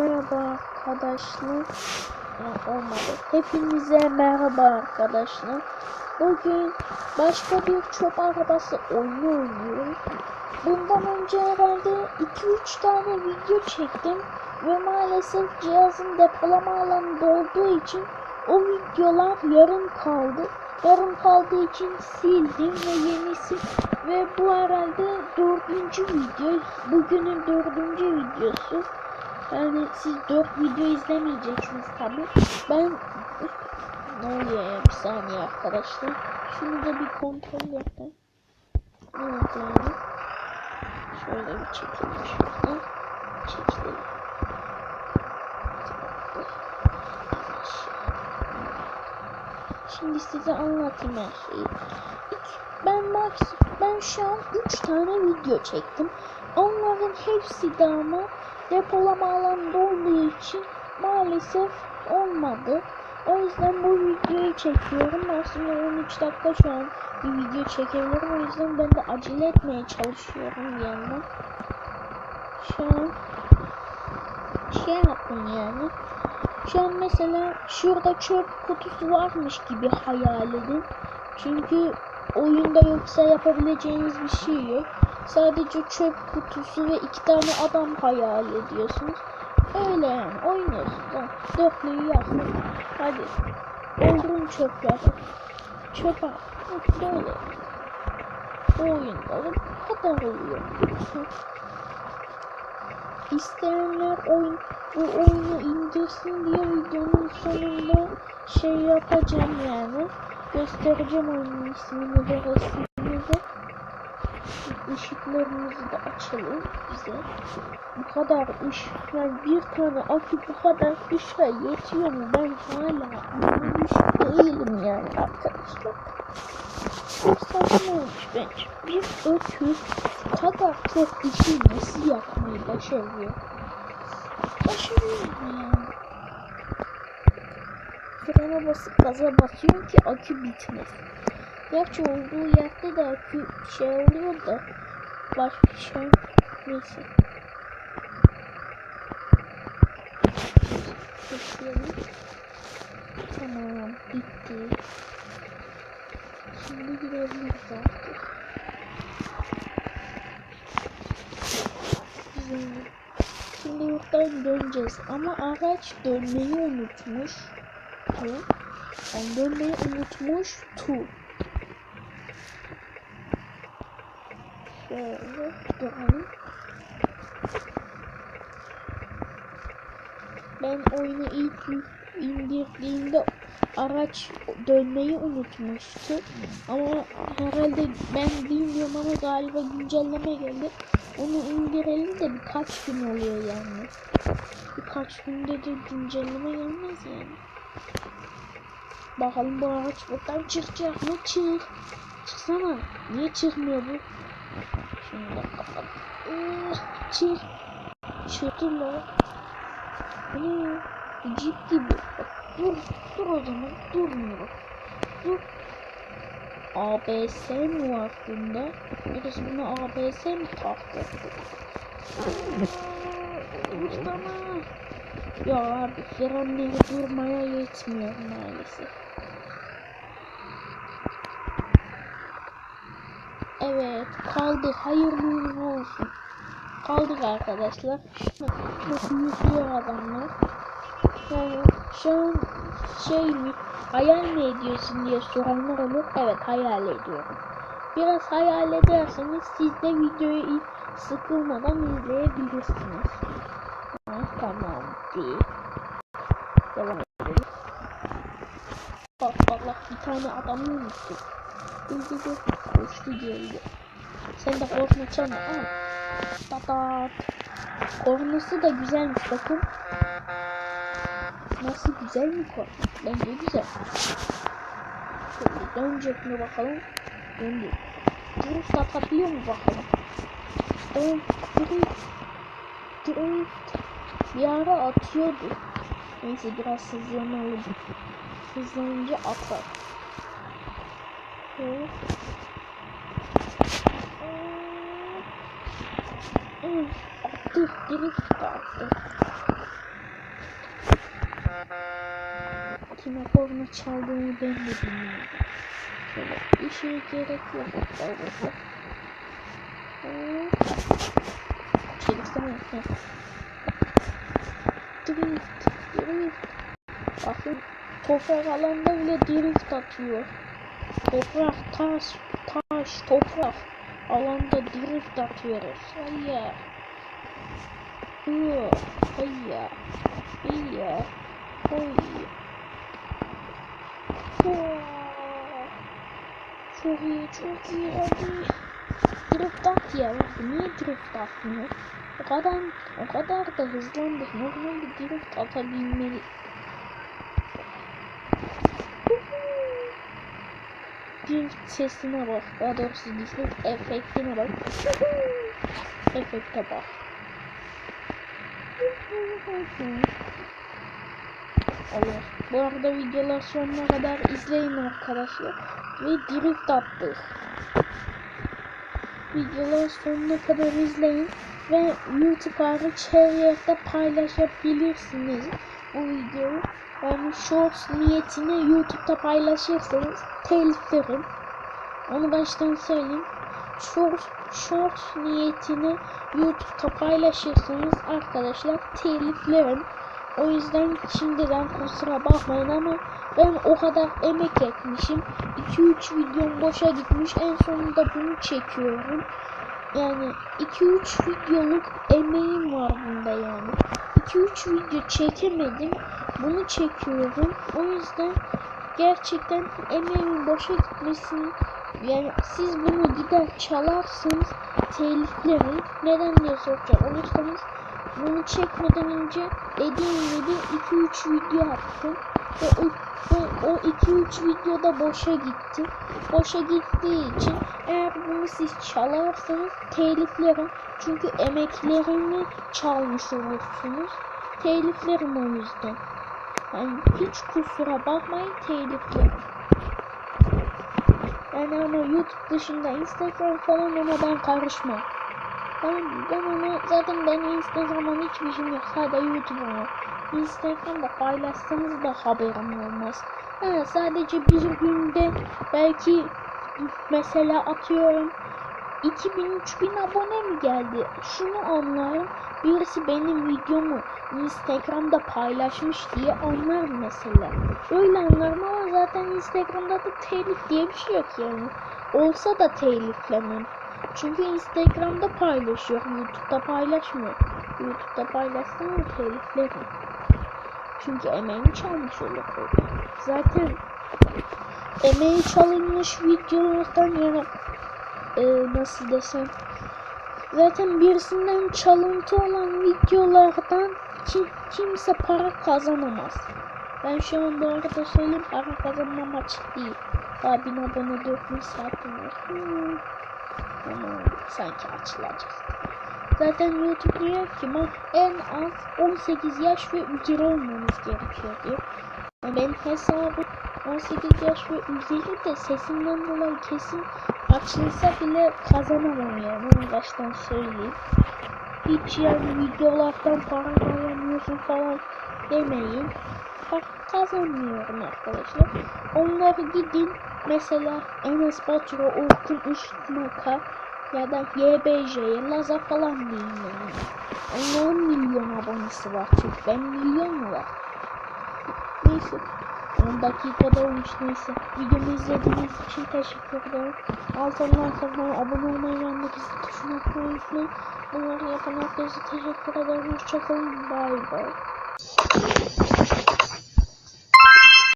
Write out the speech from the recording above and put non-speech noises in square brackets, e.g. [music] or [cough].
Merhaba arkadaşlar. Ya, olmadı. Hepinize merhaba arkadaşlar. Bugün başka bir çöp arabası oyunu oynuyoruz. Bundan önce herhalde 2-3 tane video çektim. Ve maalesef cihazın depolama alanı dolduğu için o videolar yarım kaldı. Yarım kaldığı için sildim ve yenisi ve bu herhalde dördüncü video. Bugünün dördüncü videosu. Yani siz dört video izlemeyeceksiniz tabi. Ben ne oluyor ya bir saniye arkadaşlar. Şunu da bir kontrol yapayım. Evet yani. Şöyle bir çekelim şuradan. Çekelim. Şimdi size anlatayım her şeyi. Ben max ben şu an 3 tane video çektim. Onların hepsi de ama depolama alanı olduğu için maalesef olmadı. O yüzden bu videoyu çekiyorum. Aslında 13 dakika şu an bir video çekebilirim. O yüzden ben de acele etmeye çalışıyorum bir yandan. Şu an şey yaptım yani. Şu an mesela şurada çöp kutusu varmış gibi hayal edin. Çünkü oyunda yoksa yapabileceğiniz bir şey yok. Sadece çöp kutusu ve iki tane adam hayal ediyorsunuz. Öyle yani oynuyorsunuz. Dörtlüyü yapın. Hadi. Doldurun çöpleri. Çöp at. Böyle. Bu oyunda bu kadar oluyor. İsteyenler oyun bu oyunu indirsin diye videonun sonunda şey yapacağım yani. Göstereceğim oyunun ismini de. Işıklarımızı da açalım bize. Bu kadar ışık yani bir tane akü bu kadar ışığa yetiyor mu? Ben hala anlamış değilim yani arkadaşlar. Çok saçma olmuş bence. Bir akü bu kadar çok ışığı nasıl yakmayı başarıyor? Başarıyor mu yani? Frene basıp gaza basıyorum ki akü bitmesin. Gerçi olduğu yerde de şey oluyor da başka şey neyse. Bekleyelim. Tamam bitti. Şimdi gidebiliriz artık. Güzel. Şimdi yurttan döneceğiz ama araç dönmeyi unutmuş. Tu. Yani dönmeyi unutmuş tu. Şöyle duralım. Ben oyunu ilk indirdiğimde araç dönmeyi unutmuştu. Ama herhalde ben bilmiyorum ama galiba güncelleme geldi. Onu indirelim de birkaç gün oluyor yani. Birkaç günde de güncelleme gelmez yani. Bakalım bu araç buradan çıkacak mı? Çık. Çıksana. Niye çıkmıyor bu? Şunu da kapat. Mı? Bu ne ya? Cip gibi. Dur. Dur o zaman. Durmuyor. Dur. ABS mi var bunda? Birisi buna ABS mi taktı? Ustama. Ya abi frenleri durmaya yetmiyor maalesef. Evet kaldık hayırlı olsun. Kaldık arkadaşlar. Çok yüzüyor adamlar. Yani şu an şey mi hayal mi ediyorsun diye soranlar olur. Evet hayal ediyorum. Biraz hayal ederseniz siz de videoyu sıkılmadan izleyebilirsiniz. Ha, tamam değil. Devam edelim. Bak bak bir tane adamı unuttum. Dur dur dur. Koştu geldi. Sen de korkmayacaksın ama. Tatat. Kornası da güzelmiş bakın. Nasıl güzel mi korna? Bence güzel. Şöyle dönecek mi bakalım? Döndü. Drift atabiliyor mu bakalım? Dön, drift. Drift. Bir ara atıyordu. Neyse biraz hızlanalım. Hızlanınca atar. Evet. Evet. Attı. Drift attı. Kime korna çaldığını ben de bilmiyorum. Şöyle şeye gerek yok. Arkadaşlar. Çelik sana yok. Drift, drift. Bakın toprak alanda bile drift atıyor. Toprak, taş, taş, toprak alanda drift atıyoruz. Hayır. Hayır. Hayır. Oh. Çok iyi, çok iyi. Hadi. Drift at ya. Niye drift atmıyor? O kadar, o kadar da hızlandık. Normalde drift atabilmeli. Drift sesine bak. Daha doğrusu drift efektine bak. [laughs] Efekte bak. Allah. Bu arada videolar sonuna kadar izleyin arkadaşlar. Ve drift attık. Videoları sonuna kadar izleyin. Ve YouTube hariç her yerde paylaşabilirsiniz bu videoyu. Yani shorts niyetine YouTube'da paylaşırsanız teliflerim. Onu baştan söyleyeyim. Shorts, shorts niyetine YouTube'da paylaşırsanız arkadaşlar teliflerim. O yüzden şimdiden kusura bakmayın ama ben o kadar emek etmişim. 2-3 videom boşa gitmiş. En sonunda bunu çekiyorum. Yani 2-3 videoluk emeğim var bunda yani. 2-3 video çekemedim. Bunu çekiyorum. O yüzden gerçekten emeğimin boşa gitmesini yani siz bunu gider çalarsınız teliflerim. Neden diye soracak olursanız bunu çekmeden önce dediğim gibi 2-3 video attım. Ve o, ve o 2-3 videoda boşa gitti. Boşa gittiği için eğer bunu siz çalarsanız teliflerim. Çünkü emeklerimi çalmış olursunuz. Teliflerim o yüzden. Yani hiç kusura bakmayın teliflerim. Yani ama YouTube dışında Instagram falan ona ben karışmam. Ben, ben onu zaten ben Instagram'dan hiçbir şeyim yok. Sadece YouTube'um. Instagram'da paylaşsanız da haberim olmaz. Ha, sadece bir günde belki mesela atıyorum 2000-3000 abone mi geldi? Şunu anlarım. Birisi benim videomu Instagram'da paylaşmış diye anlar mesela. Öyle anlarım ama zaten Instagram'da da telif diye bir şey yok yani. Olsa da teliflemem. Çünkü Instagram'da paylaşıyor. YouTube'da paylaşmıyor. YouTube'da paylaşsam da teliflerim. Çünkü emeğimi çalmış olur. Zaten emeği çalınmış videolardan yani e, nasıl desem zaten birisinden çalıntı olan videolardan ki, kimse para kazanamaz. Ben şu an bu arada söyleyeyim para kazanmam açık değil. Daha 1000 abone 4000 saatim var. Hmm. Ama sanki açılacak. Zaten YouTube diyor ki "Ma- en az 18 yaş ve üzeri olmanız gerekiyor diyor. Benim hesabım 18 yaş ve üzeri de sesimden dolayı kesin açılsa bile kazanamam yani onu baştan söyleyeyim. Hiç yani videolardan para kazanıyorsun falan demeyin. Bak kazanmıyorum arkadaşlar. Onları gidin mesela Enes Batur'a, Orkun Işıtmak'a ya da YBJ'ye, Laza falan deyin yani. Onların milyon abonesi var çünkü ben milyon var? Neyse. 10 dakikada olmuş neyse. Videomu izlediğiniz için teşekkür ederim. Altından kanalıma abone olmayı ve yanındaki tuşuna atmayı unutmayın. Bunları yapan herkese teşekkür ederim. Hoşçakalın. Bay bay.